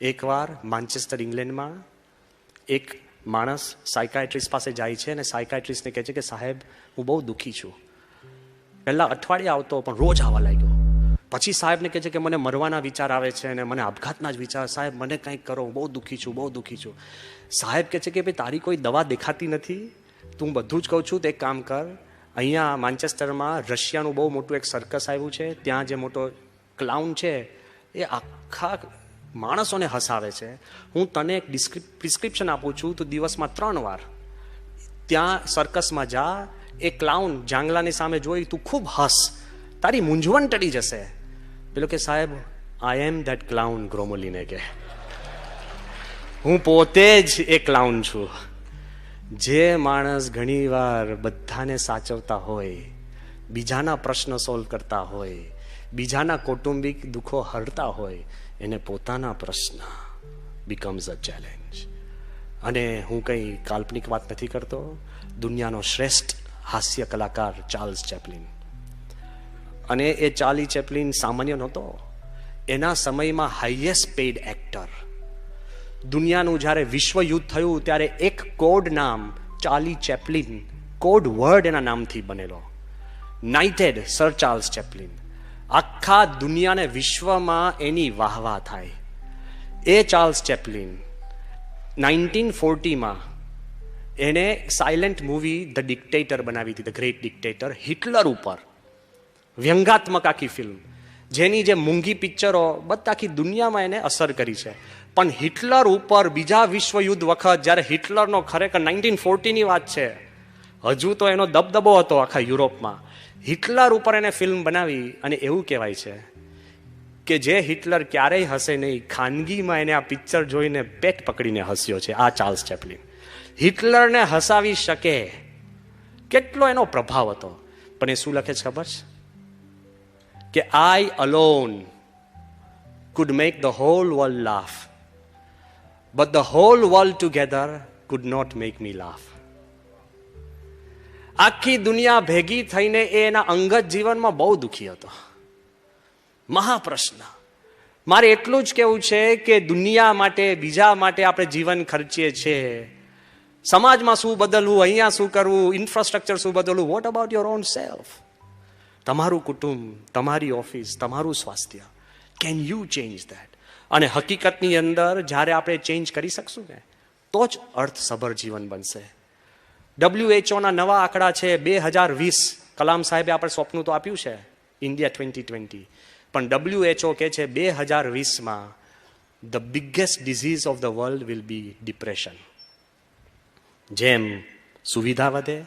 એકવાર માન્ચેસ્ટર ઇંગ્લેન્ડમાં એક માણસ સાયકાયટ્રિસ્ટ પાસે જાય છે અને સાયકાયટ્રિસ્ટને કહે છે કે, સાહેબ, હું બહુ દુઃખી છું. પહેલાં અઠવાડિયે આવતો પણ રોજ આવવા લાગ્યો. પછી સાહેબને કહે છે કે, મને મરવાના વિચાર આવે છે અને મને આપઘાતના જ વિચાર, સાહેબ, મને કંઈક કરો, હું બહુ દુઃખી છું, બહુ દુઃખી છું. સાહેબ કહે છે કે, ભાઈ, તારી કોઈ દવા દેખાતી નથી. તું બધું જ કહું છું, તો કામ કર. અહીંયા માન્ચેસ્ટરમાં રશિયાનું બહુ મોટું એક સર્કસ આવ્યું છે. ત્યાં જે મોટો ક્લાઉન છે, એ આખા માણસોને હસાવે છે. હું તને એક પ્રિસ્ક્રિપ્શન આપું છું, તું દિવસમાં ત્રણ વાર ત્યાં સર્કસમાં જા એ ક્લાઉન જાંગલાની સામે જોઈ, તું ખૂબ હસ. તારી મૂંઝવણ ટળી જશે. પેલો કે, સાહેબ આઈ એમ ધેટ ક્લાઉન ગ્રોમોલીને કે હું પોતે જ એ ક્લાઉન છું. જે માણસ ઘણીવાર બધાને સાચવતા હોય, બીજાના પ્રશ્ન સોલ્વ કરતા હોય, બીજાના કૌટુંબિક દુઃખો હરતા હોય એને પોતાના પ્રશ્ન બીકમ્સ અ ચેલેન્જ અને હું કંઈ કાલ્પનિક વાત નથી કરતો, દુનિયાનો શ્રેષ્ઠ હાસ્ય કલાકાર ચાર્લ્સ ચેપલિન. અને એ ચાર્લી ચેપલિન સામાન્ય નહોતો. એના સમયમાં હાઈએસ્ટ પેઇડ એક્ટર દુનિયાનું જ્યારે વિશ્વયુદ્ધ થયું, ત્યારે એક કોડ નામ ચાર્લી ચેપલિન કોડ વર્ડ એના નામથી બનેલો. નાઇટેડ સર ચાર્લ્સ ચેપલિન આખા દુનિયાને વિશ્વમાં એની વાહવા થાય. એ ચાર્લ્સ ચેપલિન નાઇન્ટીન ફોર્ટીમાં એણે સાયલેન્ટ મૂવી ધ ડિક્ટેટર બનાવી હતી, ધ ગ્રેટ ડિક્ટેટર, હિટલર ઉપર. વ્યંગાત્મક આખી ફિલ્મ, જેની જે મૂંગી પિક્ચરો બધા આખી દુનિયામાં એને અસર કરી છે. પણ હિટલર ઉપર બીજા વિશ્વયુદ્ધ વખત જ્યારે હિટલરનો ખરેખર નાઇન્ટીન ફોર્ટીની વાત છે, હજુ તો એનો દબદબો હતો આખા યુરોપમાં. હિટલર ઉપર એને ફિલ્મ બનાવી અને એવું કહેવાય છે કે જે હિટલર ક્યારેય હસે નહીં, ખાનગીમાં એને આ પિક્ચર જોઈને પેટ પકડીને હસ્યો છે, આ ચાર્લ્સ ચેપલિન. હિટલરને હસાવી શકે કેટલો એનો પ્રભાવ હતો? પણ એ શું લખે છે ખબર છે? કે I alone could make the whole world laugh but the whole world together could not make me laugh. આખી દુનિયા ભેગી થઈને એ એના અંગત જીવનમાં બહુ દુઃખી હતો. મહાપ્રશ્ન. મારે એટલું જ કેવું છે કે દુનિયા માટે, બીજા માટે આપણે જીવન ખર્ચીએ છીએ સમાજમાં શું બદલવું, અહીંયા શું કરવું ઇન્ફ્રાસ્ટ્રક્ચર શું બદલવું what about your own self તમારું કુટુંબ, તમારી ઓફિસ, તમારું સ્વાસ્થ્ય. કેન યુ ચેન્જ ધેટ અને હકીકતની અંદર જ્યારે આપણે ચેન્જ કરી શકશું ને, તો જ અર્થસભર જીવન બનશે. ડબ્લ્યુએચઓના નવા આંકડા છે બે હજાર વીસ. કલામ સાહેબે આપણે સ્વપ્ન તો આપ્યું છે ઇન્ડિયા ટ્વેન્ટી ટ્વેન્ટી પણ ડબ્લ્યુએચઓ કહે છે બે હજાર વીસમાં the biggest disease of the world will be depression જેમ સુવિધા વધે,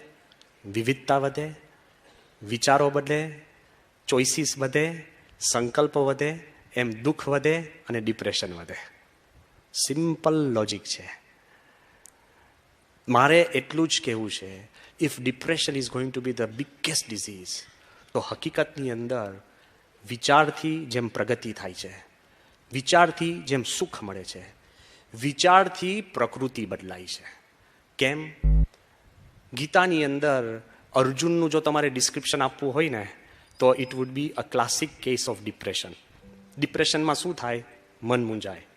વિવિધતા વધે, વિચારો બદલે ચોઇસીસ વધે, સંકલ્પ વધે, એમ દુઃખ વધે અને ડિપ્રેશન વધે. સિમ્પલ લોજિક છે. મારે એટલું જ કહેવું છે if depression is going to be the biggest disease તો હકીકતની અંદર વિચારથી જેમ પ્રગતિ થાય છે, વિચારથી જેમ સુખ મળે છે, વિચારથી પ્રકૃતિ બદલાય છે. કેમ? ગીતાની અંદર અર્જુનનું જો તમારે ડિસ્ક્રિપ્શન આપવું હોય ને, તો it would be a classic case of depression ડિપ્રેશનમાં શું થાય? મન મૂંઝાય,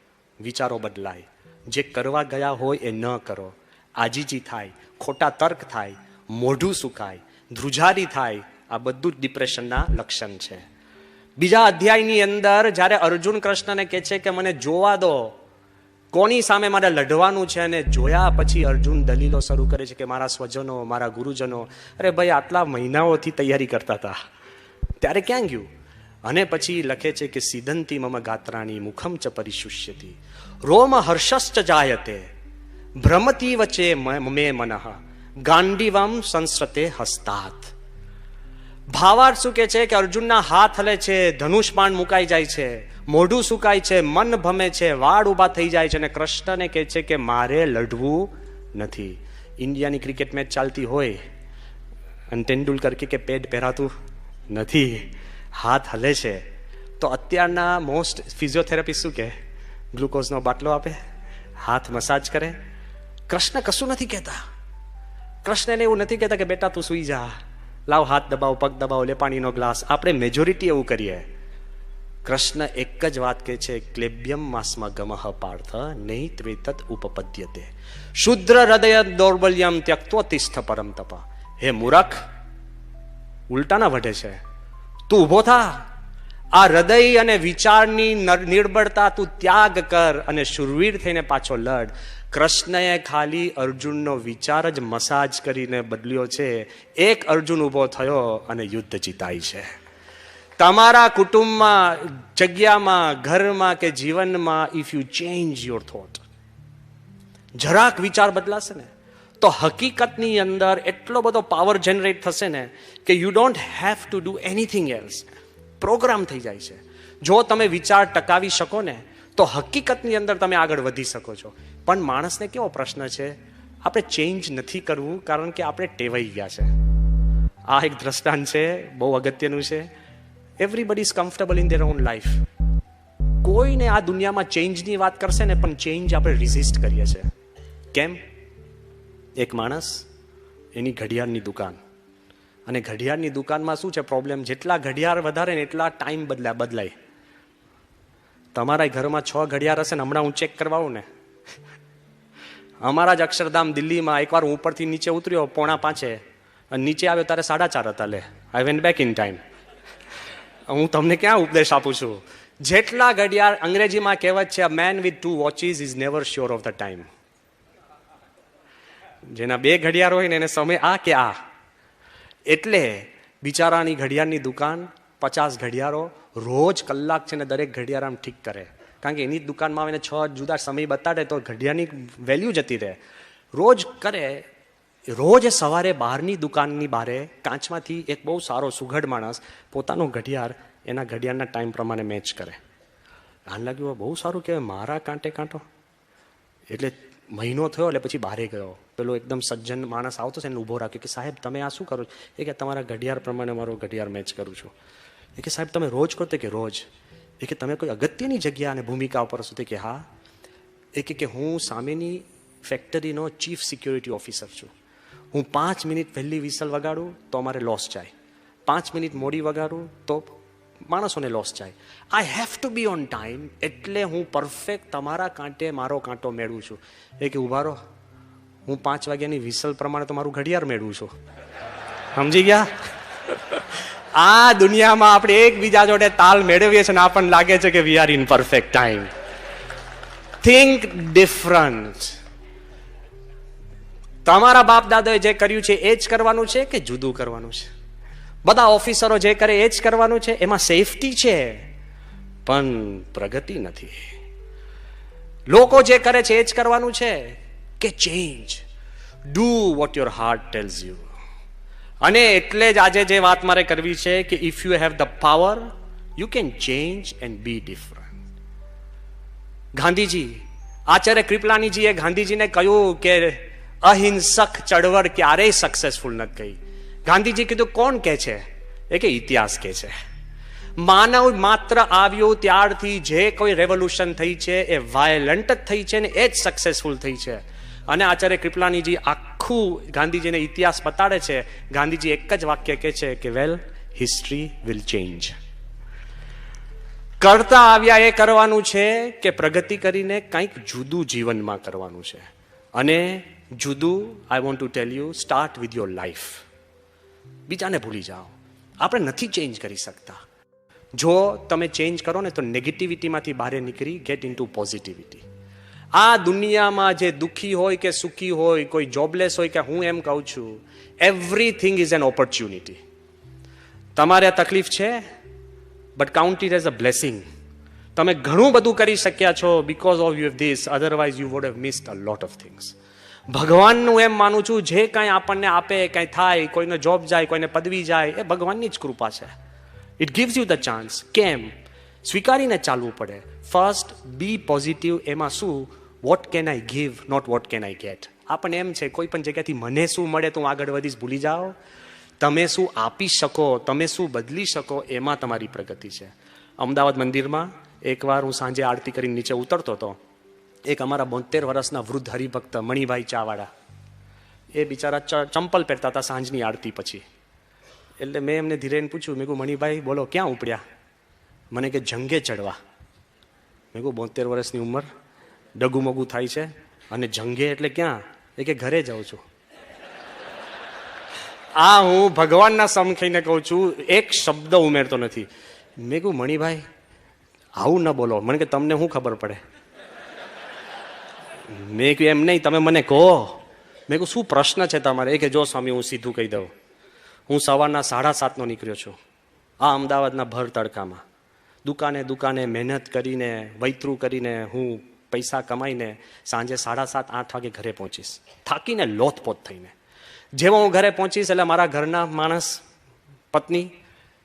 વિચારો બદલાય. જે કરવા ગયા હોય એ ન કરો. આજીજી થાય, ખોટા તર્ક થાય, મોઢું સુકાય, ધ્રુજારી થાય, આ બધું જ ડિપ્રેશનના લક્ષણ છે. બીજા અધ્યાયની અંદર જ્યારે અર્જુન કૃષ્ણને કહે છે કે મને જોવા દો, કોની સામે મારે લડવાનું છે અને જોયા પછી અર્જુન દલીલો શરૂ કરે છે કે મારા સ્વજનો, મારા ગુરુજનો, અરે ભાઈ આટલા મહિનાઓથી તૈયારી કરતા હતા. ત્યારે ક્યાં ગયું? અને પછી લખે છે કે સિદંતી મમ ગાત્રાણી મુખમ ચ પરિશુષ્યતી. રોમ હર્ષશ્ચ જાયતે. ભ્રમતી વચ્ચે મે મનઃ ગાંડીવમ સંસ્રતે હસ્તાત ભાવાર્થ શું કે છે કે અર્જુનના હાથ હલે છે ધનુષ બાણ મુકાઈ જાય છે મોઢું સુકાય છે મન ભમે છે વાળ ઊભા થઈ જાય છે અને કૃષ્ણને કહે છે કે મારે લડવું નથી ઇન્ડિયાની ક્રિકેટ મેચ ચાલતી હોય અને તેંડુલકર કે પેડ પહેરાતું નથી હાથ હલે છે તો અત્યારના મોસ્ટ ફિઝિયોથેરાપી શું કે ગ્લુકોઝનો બાટલો આપે હાથ મસાજ કરે કૃષ્ણ કશું નથી કહેતા. કૃષ્ણને એવું નથી કહેતા કે બેટા તું સૂઈ જા. લાવ હાથ દબાવો, પગ દબાવો, લે પાણીનો ગ્લાસ. આપણે મેજોરિટી એવું કરીએ. કૃષ્ણ એક જ વાત કહે છે, ક્લેબ્યમ માસમાં ગમહ પાર્થ નહીં ઉપપદ્ય ઉપપદ્યતે. શુદ્ર હૃદય દૌર્બલ્યમ ત્યક્તો તિષ્ઠ પરમ તપ. હે મૂરખ, ઉલટાના વઢે છે. તું ઊભો થા. આ હૃદય અને વિચારની નર- નિર્બળતા તું ત્યાગ કર અને શુરવીર થઈને પાછો લડ. કૃષ્ણએ ખાલી અર્જુનનો વિચાર જ મસાજ કરીને બદલ્યો છે. એક અર્જુન ઊભો થયો અને યુદ્ધ જીતાય છે. તમારા કુટુંબમાં, જગ્યામાં, ઘરમાં કે જીવનમાં if you change your thought જરાક વિચાર બદલાશે ને, તો હકીકતની અંદર એટલો બધો પાવર જનરેટ થશે ને કે you don't have to do anything else program થઈ જાય છે. જો તમે વિચાર ટકાવી શકો ને તો હકીકતની અંદર તમે આગળ વધી શકો છો. પણ માણસને કેવો પ્રશ્ન છે? આપણે ચેન્જ નથી કરવું કારણ કે આપણે ટેવાઈ ગયા છે. આ એક દ્રષ્ટાંત છે, બહુ અગત્યનું છે. Everybody is comfortable in their own life કોઈને આ દુનિયામાં ચેન્જની વાત કરશે ને, પણ ચેન્જ આપણે રિઝિસ્ટ કરીએ છીએ. કેમ? એક માણસ એની ઘડિયાળની દુકાન. અને ઘડિયાળની દુકાનમાં શું છે? પ્રોબ્લેમ જેટલા ઘડિયાળ વધારે ને એટલા ટાઈમ બદલાય બદલાય. તમારા ઘરમાં છ ઘડિયાળ હશે ને હમણાં હું ચેક કરવા ને. અમારા જ અક્ષરધામ દિલ્હીમાં એકવાર ઉપરથી નીચે ઉતર્યો, પોણા પાંચે. અને નીચે આવ્યો ત્યારે સાડા ચાર હતા લે. I went back in time હું તમને ક્યાં ઉપદેશ આપું છું? જેટલા ઘડિયાળ અંગ્રેજીમાં કહેવત છે man with two watches is never sure of the time જેના બે ઘડિયાળ હોય ને એને સમય આ કે આ. એટલે બિચારાની ઘડિયાળની દુકાન પચાસ ઘડિયાળો રોજ કલાક છે ને દરેક ઘડિયાળ આમ ઠીક કરે. કારણ કે એની દુકાનમાં આવીને છ જુદા સમય બતાડે તો ઘડિયાળની વેલ્યુ જતી રહે. રોજ કરે, રોજ સવારે બહારની દુકાનની બારે કાચમાંથી એક બહુ સારો સુઘડ માણસ પોતાનું ઘડિયાળ એના ઘડિયાળના ટાઈમ પ્રમાણે મેચ કરે. આન લાગ્યું બહુ સારું કહેવાય, મારા કાંટે કાંટો? એટલે મહિનો થયો એટલે પછી બહારે ગયો. પેલો એકદમ સજ્જન માણસ આવતો છે એને ઊભો રાખ્યો કે, સાહેબ, તમે આ શું કરો એ કે, તમારા ઘડિયાળ પ્રમાણે મારો ઘડિયાળ મેચ કરું છું. એ કે સાહેબ, તમે રોજ કરો તે કે રોજ? એ કે તમે કોઈ અગત્યની જગ્યા અને ભૂમિકા ઉપર તે કે હા? એ કે હું સામેની ફેક્ટરીનો ચીફ સિક્યોરિટી ઓફિસર છું. હું પાંચ મિનિટ પહેલી વિસલ વગાડું તો અમારે લોસ જાય. પાંચ મિનિટ મોડી વગાડું તો માણસોને લોસ જાય. I have to be on time એટલે હું પરફેક્ટ તમારા કાંટે મારો કાંટો મેળવું છું. એ કે ઊભા રહો. હું પાંચ વાગ્યાની વિસલ પ્રમાણે તો મારું ઘડિયાળ મેળવું છું. સમજી ગયા? આ દુનિયામાં આપણે એકબીજા જોડે તાલ મેળવીએ છીએ અને આપણને લાગે છે કે we are in perfect time think different તમારા બાપ દાદાએ જે કર્યું છે એ જ કરવાનું છે કે જુદું કરવાનું છે? બધા ઓફિસરો જે કરે એ જ કરવાનું છે? એમાં સેફટી છે? પણ પ્રગતિ નથી. લોકો જે કરે છે એ જ કરવાનું છે? કે change do what your heart tells you અને એટલે જ આજે જે વાત મારે કરવી છે કે if you have the power you can change and be different Gandhiji, Acharya કૃપલાનીજીએ ગાંધીજીને કહ્યું કે અહિંસક ચળવળ ક્યારેય સક્સેસફુલ નથી ગઈ ગાંધીજી કીધું, કોણ કે છે? એ કે ઇતિહાસ કે છે. માનવ માત્ર આવ્યું ત્યારથી જે કોઈ રેવોલ્યુશન થઈ છે એ વાયલન્ટ જ થઈ છે ને એ જ સક્સેસફુલ થઈ છે. અને આચાર્ય કૃપલાનીજી આખું ગાંધીજીને ઇતિહાસ બતાડે છે. ગાંધીજી એક જ વાક્ય કહે છે કે વેલ હિસ્ટ્રી વિલ ચેન્જ કરતા આવ્યા એ કરવાનું છે કે પ્રગતિ કરીને કંઈક જુદું જીવનમાં કરવાનું છે. અને જુદું I want to tell you start with your life બીજાને ભૂલી જાઓ. આપણે નથી ચેન્જ કરી શકતા. જો તમે ચેન્જ કરો ને તો નેગેટિવિટીમાંથી બહાર નીકળી ગેટ ઇન ટુ પોઝિટિવિટી આ દુનિયામાં જે દુઃખી હોય કે સુખી હોય, કોઈ જોબલેસ હોય કે હું એમ કહું છું એવરીથિંગ ઇઝ એન ઓપોર્ચ્યુનિટી તમારે આ તકલીફ છે? But count it as a blessing તમે ઘણું બધું કરી શક્યા છો because of you this otherwise you would have missed a lot of things ભગવાનનું એમ માનું છું, જે કાંઈ આપણને આપે, કાંઈ થાય, કોઈને જોબ જાય, કોઈને પદવી જાય, એ ભગવાનની જ કૃપા છે. It gives you the chance કેમ? સ્વીકારીને ચાલવું પડે. ફર્સ્ટ બી પોઝિટિવ એમાં શું? What can I give not what can I get આપણને એમ છે, કોઈ પણ જગ્યાથી મને શું મળે તો હું આગળ વધીશ, ભૂલી જાઓ. તમે શું આપી શકો, તમે શું બદલી શકો, એમાં તમારી પ્રગતિ છે. અમદાવાદ મંદિરમાં એકવાર હું સાંજે આરતી કરીને નીચે ઉતરતો હતો, એક અમારા બોતેર વર્ષના વૃદ્ધ હરિભક્ત મણિભાઈ ચાવાડા. એ બિચારા ચંપલ પહેરતા હતા સાંજની આરતી પછી. એટલે મેં એમને ધીરેને પૂછ્યું, મેં કહું મણિભાઈ, બોલો, ક્યાં ઉપડ્યા? મને કે, જંગે ચડવા મેં કહું બોતેર વર્ષની ઉંમર. ડગુમગું થાય છે અને જંગે એટલે ક્યાં? એ કે ઘરે જાઉં છું. આ હું ભગવાનના સમખીને કહું છું, એક શબ્દ ઉમેરતો નથી. મેં કહું મણિભાઈ, આવું ન બોલો. મને કે તમને શું ખબર પડે? મેં કહ્યું, એમ નહીં, તમે મને કહો. મેં કહું શું પ્રશ્ન છે તમારે? એ કે, જો સ્વામી, હું સીધું કહી દઉં. હું સવારના સાડા સાતનો નીકળ્યો છું, આ અમદાવાદના ભર તડકામાં. દુકાને દુકાને મહેનત કરીને, વૈતરું કરીને હું પૈસા કમાઈને સાંજે સાડા સાત, આઠ વાગે ઘરે પહોંચીશ. થાકીને લોથપોથ થઈને. જેવો હું ઘરે પહોંચીશ એટલે મારા ઘરના માણસ, પત્ની,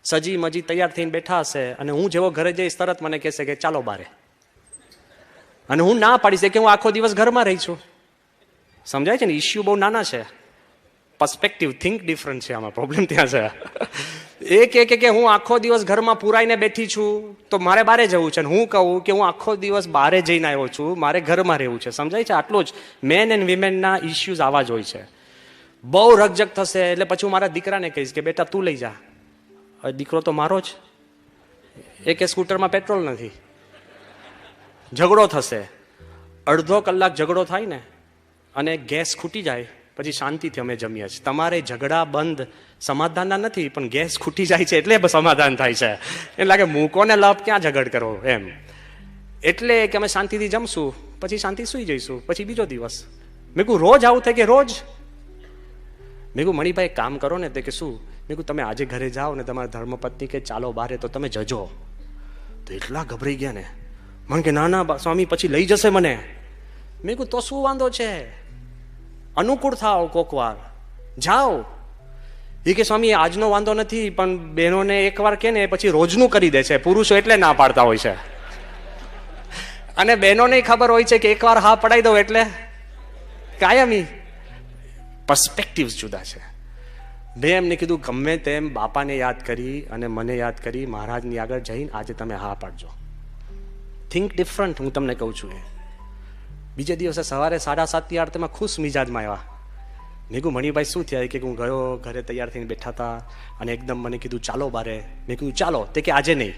સજી મજી તૈયાર થઈને બેઠા હશે અને હું જેવો ઘરે જઈશ તરત મને કહેશે કે ચાલો બારે. અને હું ના પાડીશ કે હું આખો દિવસ ઘરમાં રહી છું. સમજાય છે ને? ઇસ્યુ બહુ નાના છે. પર્સપેક્ટિવ થિંક ડિફરન્ટ છે આમાં. પ્રોબ્લેમ ત્યાં છે. એ કે કે હું આખો દિવસ ઘરમાં પુરાઈને બેઠી છું, તો મારે બારે જવું છે અને હું કહું કે હું આખો દિવસ બારે જઈને આવ્યો છું, મારે ઘરમાં રહેવું છે. સમજાય છે? આટલું જ. મેન એન્ડ વિમેનના ઇસ્યુઝ આવા જ હોય છે. બહુ રકજક થશે, એટલે પછી હું મારા દીકરાને કહીશ કે, બેટા, તું લઈ જા. દીકરો તો મારો જ. એ કે, સ્કૂટરમાં પેટ્રોલ નથી. ઝઘડો થશે. અડધો કલાક ઝઘડો થાય ને, અને ગેસ ખૂટી જાય. પછી શાંતિથી અમે જમીએ છીએ. તમારે ઝઘડા, બંધ સમાધાનના નથી, પણ ગેસ ખૂટી જાય છે એટલે સમાધાન થાય છે. એટલે લાગે મૂકોને લાભ ક્યાં ઝઘડ કરો? એમ. એટલે કે અમે શાંતિથી જમશું, પછી શાંતિ સુઈ જઈશું, પછી બીજો દિવસ. મેં કહું રોજ આવું થાય કે રોજ? મેં કહું મણિભાઈ કામ કરો ને તે કે શું? મેં કહું તમે આજે ઘરે જાઓ ને તમારા ધર્મપત્ની કે ચાલો બારે તો તમે જજો. તો એટલા ગભરાઈ ગયા ને. મને કે, ના ના સ્વામી, પછી લઈ જશે મને. મેં કહું તો શું વાંધો છે? અનુકૂળ થાવ કોક વાર. જાઓ. એ કે સ્વામી, આજનો વાંધો નથી, પણ બહેનોને એકવાર કે ને, પછી રોજનું કરી દે છે. પુરુષો એટલે ના પાડતા હોય છે. અને બહેનોને ખબર હોય છે કે એકવાર હા પડાવી દો એટલે? કાયમી. પર્સપેક્ટિવ્સ જુદા છે. મેં એમને કીધું, ગમે તેમ બાપાને યાદ કરી અને મને યાદ કરી, મહારાજની આગળ જઈને આજે તમે હા પાડજો. થિંક ડિફરન્ટ હું તમને કહું છું એ. બીજે દિવસે સવારે સાડા સાતની તેમાં ખુશ મિજાજમાં આવ્યા. મેં કહું મણિભાઈ, શું થયા? કે હું ગયો, ઘરે તૈયાર થઈને બેઠા હતા અને એકદમ મને કીધું, ચાલો બારે. મેં કીધું, ચાલો, તે કે આજે નહીં.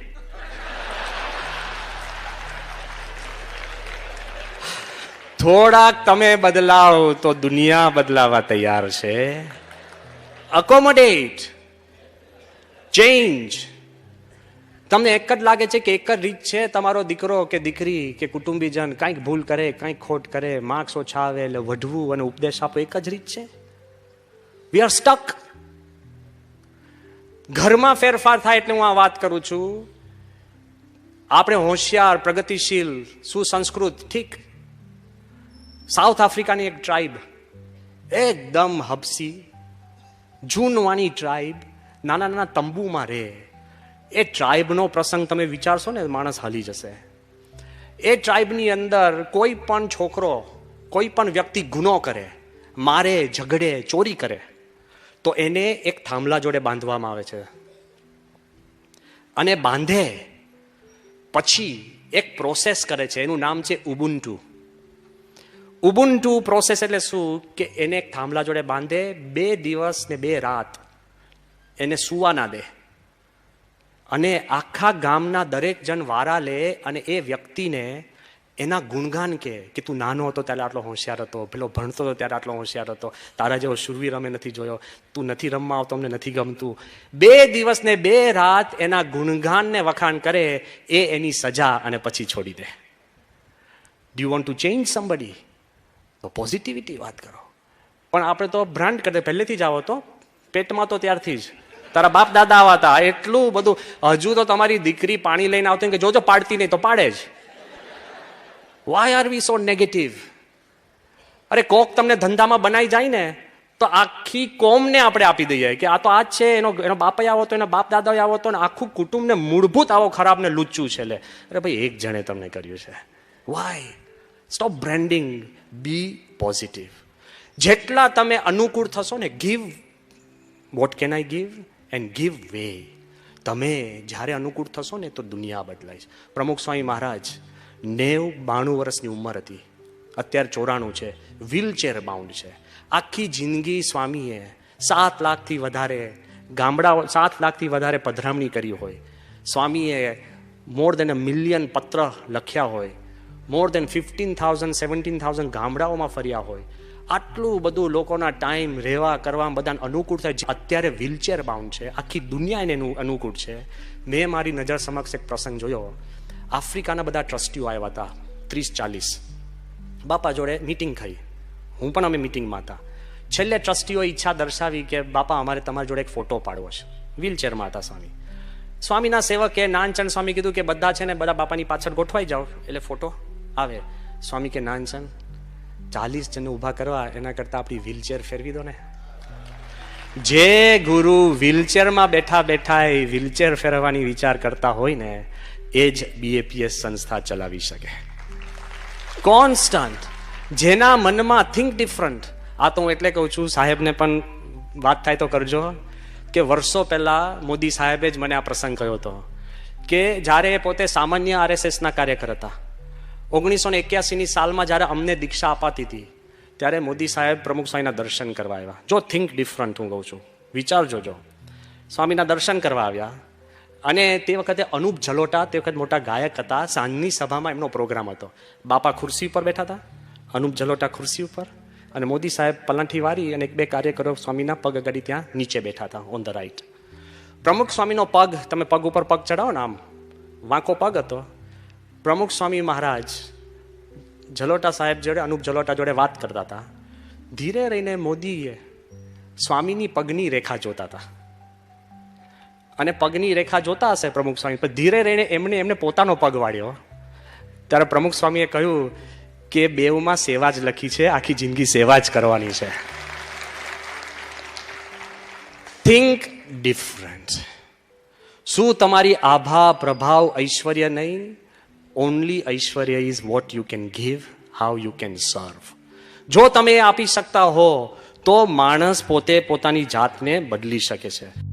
થોડાક તમે બદલાવ તો દુનિયા બદલાવા તૈયાર છે. અકોમોડેટ ચેન્જ તમને એક જ લાગે છે કે એક જ રીત છે તમારો દીકરો કે દીકરી કે કુટુંબીજન કંઈક ભૂલ કરે, કંઈક ખોટ કરે, માર્ક્સ ઓછા આવે એટલે વઢવું અને ઉપદેશ આપો એક જ રીત છે? વી આર સ્ટક ઘરમાં ફેરફાર થાય એટલે હું આ વાત કરું છું. આપણે હોશિયાર, પ્રગતિશીલ, સુસંસ્કૃત, ઠીક. સાઉથ આફ્રિકાની એક ટ્રાઇબ એકદમ હબસી, જૂનવાણી ટ્રાઇબ નાના નાના તંબુમાં રહે. એ ટ્રાઇબનો પ્રસંગ તમે વિચારશો ને, માણસ હાલી જશે. એ ટ્રાઇબની અંદર કોઈ પણ છોકરો, કોઈ પણ વ્યક્તિ ગુનો કરે, મારે, ઝઘડે, ચોરી કરે, તો એને એક થાંભલા જોડે બાંધવામાં આવે છે. અને બાંધે, પછી એક પ્રોસેસ કરે છે, એનું નામ છે ઉબુન્ટુ ઉબુન્ટુ પ્રોસેસ એટલે શું? કે એને એક થાંભલા જોડે બાંધે, બે દિવસ ને બે રાત એને સુવા ના દે. અને આખા ગામના દરેક જણ વારા લે અને એ વ્યક્તિને એના ગુણગાન કે કે તું નાનો હતો ત્યારે આટલો હોશિયાર હતો, પેલો ભણતો હતો ત્યારે આટલો હોશિયાર હતો, તારા જેવો શુરવીર અમે નથી જોયો, તું નથી રમવા આવતો, અમને નથી ગમતું. બે દિવસ ને બે રાત એના ગુણગાનને વખાણ કરે, એ એની સજા અને પછી છોડી દે. Do you want to change somebody તો પોઝિટિવિટી વાત કરો. પણ આપણે તો બ્રાન્ડ કરતા પહેલેથી જ આવો તો, પેટમાં તો ત્યારથી જ. તારા બાપ દાદા આવા હતા. એટલું બધું, હજુ તો તમારી દીકરી પાણી લઈને આવતી કે જોજો પાડતી નહીં તો પાડે જ. Why are we so negative અરે કોક તમને ધંધામાં બનાવી જાય ને, તો આખી કોમને આપણે આપી દઈએ કે આ તો આ જ છે, એનો એનો બાપ આવો તો, એના બાપ દાદા આવો તો આખું કુટુંબને મૂળભૂત આવો ખરાબ ને લુચ્ચું છે લે. અરે ભાઈ, એક જણે તમને કર્યું છે. Why stop branding be positive જેટલા તમે અનુકૂળ થશો ને give what can I give and give way તમે જ્યારે અનુકૂળ થશો ને તો દુનિયા બદલાય છે. પ્રમુખ સ્વામી મહારાજ નેવ બાણું વર્ષની ઉંમર હતી. અત્યારે ચોરાણું છે. વ્હીલચેર બાઉન્ડ છે. આખી જિંદગી સ્વામીએ સાત લાખથી વધારે ગામડા સાત લાખથી વધારે પધરામણી કરી હોય. સ્વામીએ મોર દેન અ મિલિયન પત્ર લખ્યા હોય. More than fifteen thousand seventeen thousand ગામડાઓમાં ફર્યા હોય. આટલું બધું લોકોના ટાઈમ રહેવા કરવા બધાને અનુકૂળ થાય. અત્યારે વ્હીલચેર બાઉન્ડ છે, આખી દુનિયા એને અનુકૂળ છે. મેં મારી નજર સમક્ષ એક પ્રસંગ જોયો. આફ્રિકાના બધા ટ્રસ્ટીઓ આવ્યા હતા ત્રીસ ચાલીસ બાપા જોડે મિટિંગ થઈ. હું પણ અમે મિટિંગમાં હતા. છેલ્લે ટ્રસ્ટીઓ ઈચ્છા દર્શાવી કે, બાપા, અમારે તમારી જોડે એક ફોટો પાડવો છે. વ્હીલચેરમાં હતા સ્વામી. સ્વામીના સેવકે નાનચંદ સ્વામી કીધું કે, બધા છે ને, બધા બાપાની પાછળ ગોઠવાઈ જાઓ. એટલે ફોટો આવે. સ્વામી કે, નાનચંદ ચાલીસ જણને ઊભા કરવા, એના કરતાં આપણી વ્હીલચેર ફેરવી દો ને. જે ગુરુ વ્હીલચેરમાં બેઠા બેઠા એ વ્હીલચેર ફેરવવાની વિચાર કરતા હોય ને, એ જ બીએપીએસ સંસ્થા ચલાવી શકે. કોન્સ્ટન્ટ જેના મનમાં થિંક ડિફરન્ટ આ તો હું એટલે કહું છું, સાહેબને પણ વાત થાય તો કરજો. કે વર્ષો પહેલા મોદી સાહેબે જ મને આ પ્રસંગ કહ્યો હતો કે જ્યારે એ પોતે સામાન્ય આરએસએસના કાર્યકર હતા ઓગણીસો ને એક્યાસીની સાલમાં જ્યારે અમને દીક્ષા અપાતી હતી, ત્યારે મોદી સાહેબ પ્રમુખ સ્વામીના દર્શન કરવા આવ્યા. જો થિંક ડિફરન્ટ હું કહું છું. વિચારજો જો સ્વામીના દર્શન કરવા આવ્યા. અને તે વખતે અનુપ જલોટા તે વખત મોટા ગાયક હતા. સાંજની સભામાં એમનો પ્રોગ્રામ હતો. બાપા ખુરશી ઉપર બેઠા હતા. અનુપ જલોટા ખુરશી ઉપર. અને મોદી સાહેબ પલાઠી વારી અને એક બે કાર્યકરો સ્વામીના પગ અગાડી ત્યાં નીચે બેઠા હતા ઓન ધ રાઈટ પ્રમુખ સ્વામીનો પગ, તમે પગ ઉપર પગ ચડાવો ને આમ. વાંકો પગ હતો. પ્રમુખ સ્વામી મહારાજ જલોટા સાહેબ જોડે, અનુપ જલોટા જોડે વાત કરતા હતા. ધીરે રહીને મોદીએ સ્વામીની પગની રેખા જોતા હતા. અને પગની રેખા જોતા હશે પ્રમુખ સ્વામી, પણ ધીરે રહીને એમને એમને પોતાનો પગ વાળ્યો. ત્યારે પ્રમુખ સ્વામીએ કહ્યું કે બેવમાં સેવા જ લખી છે, આખી જિંદગી સેવા જ કરવાની છે. થિંક ડિફરન્ટ શું તમારી આભા, પ્રભાવ, ઐશ્વર્ય નહીં? Only Aishwarya is what you can give how you can serve જો તમે આપી શકતા હો, તો માણસ પોતે પોતાની જાતને બદલી શકે છે.